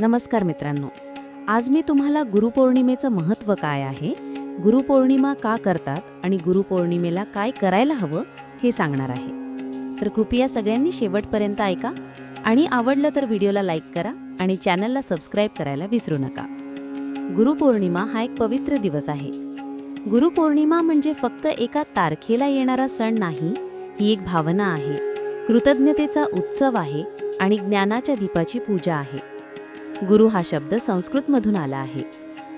नमस्कार मित्रांनो. आज मी तुम्हाला गुरुपौर्णिमेचं महत्त्व काय आहे गुरुपौर्णिमा का करतात आणि गुरुपौर्णिमेला काय करायला हवं हे सांगणार आहे. तर कृपया सगळ्यांनी शेवटपर्यंत ऐका आणि आवडलं तर व्हिडिओला लाईक करा आणि चॅनलला सबस्क्राईब करायला विसरू नका. गुरुपौर्णिमा हा एक पवित्र दिवस आहे. गुरुपौर्णिमा म्हणजे फक्त एका तारखेला येणारा सण नाही ही एक भावना आहे. कृतज्ञतेचा उत्सव आहे आणि ज्ञानाच्या दीपाची पूजा आहे. गुरु हा शब्द संस्कृतमधून आला आहे.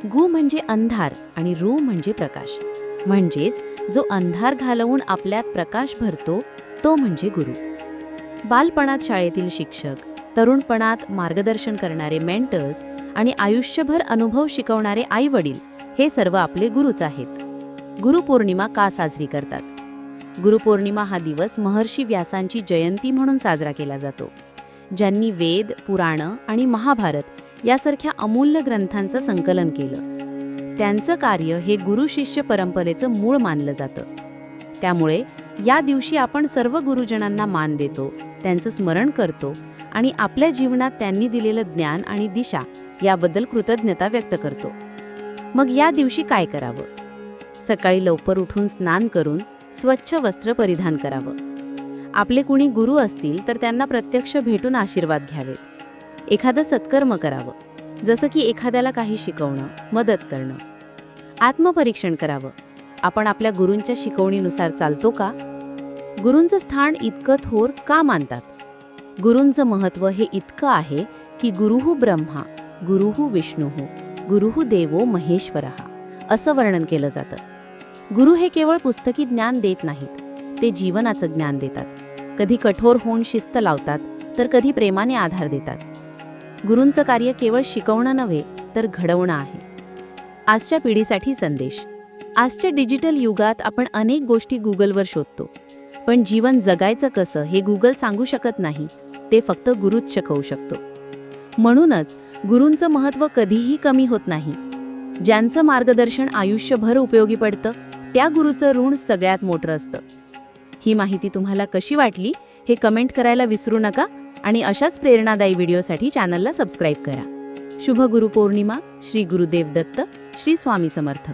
गु म्हणजे अंधार आणि रू म्हणजे प्रकाश. म्हणजेच जो अंधार घालवून आपल्यात प्रकाश भरतो तो म्हणजे गुरु. बालपणात शाळेतील शिक्षक तरुणपणात मार्गदर्शन करणारे मेंटर्स आणि आयुष्यभर अनुभव शिकवणारे आई वडील हे सर्व आपले गुरुच आहेत. गुरुपौर्णिमा का साजरी करतात? गुरुपौर्णिमा हा दिवस महर्षी व्यासांची जयंती म्हणून साजरा केला जातो. ज्यांनी वेद पुराणं आणि महाभारत यासारख्या अमूल्य ग्रंथांचं संकलन केलं. त्यांचं कार्य हे गुरु शिष्य परंपरेचं मूळ मानलं जातं. त्यामुळे या दिवशी आपण सर्व गुरुजनांना मान देतो त्यांचं स्मरण करतो आणि आपल्या जीवनात त्यांनी दिलेलं ज्ञान आणि दिशा याबद्दल कृतज्ञता व्यक्त करतो. मग या दिवशी काय करावं? सकाळी लवकर उठून स्नान करून स्वच्छ वस्त्र परिधान करावं. आपले कुणी गुरु असतील तर त्यांना प्रत्यक्ष भेटून आशीर्वाद घ्यावेत एखादं सत्कर्म करावं. जसं की एखाद्याला काही शिकवणं मदत करणं. आत्मपरीक्षण करावं. आपण आपल्या गुरूंच्या शिकवणीनुसार चालतो का? गुरूंचं स्थान इतकं थोर का मानतात? गुरूंचं महत्त्व हे इतकं आहे की गुरुहू ब्रह्मा गुरुहू विष्णुहू गुरुहू देवो महेश्वर असं वर्णन केलं जातं. गुरु हे केवळ पुस्तकी ज्ञान देत नाहीत ते जीवनाचं ज्ञान देतात. कधी कठोर होऊन शिस्त लावतात तर कधी प्रेमाने आधार देतात. गुरूंचं कार्य केवळ शिकवणं नव्हे तर घडवणं आहे. आजच्या पिढीसाठी संदेश. आजच्या डिजिटल युगात आपण अनेक गोष्टी गुगलवर शोधतो. पण जीवन जगायचं कसं हे गुगल सांगू शकत नाही ते फक्त गुरुच शिकवू शकतो. म्हणूनच गुरूंचं महत्त्व कधीही कमी होत नाही. ज्यांचं मार्गदर्शन आयुष्यभर उपयोगी पडतं त्या गुरुचं ऋण सगळ्यात मोठं असतं. ही माहिती तुम्हाला कशी वाटली हे कमेंट करायला विसरू नका आणि अशाच प्रेरणादायी व्हिडिओसाठी चॅनलला सबस्क्राईब करा. शुभ गुरुपौर्णिमा श्री गुरुदेव दत्त श्री स्वामी समर्थ.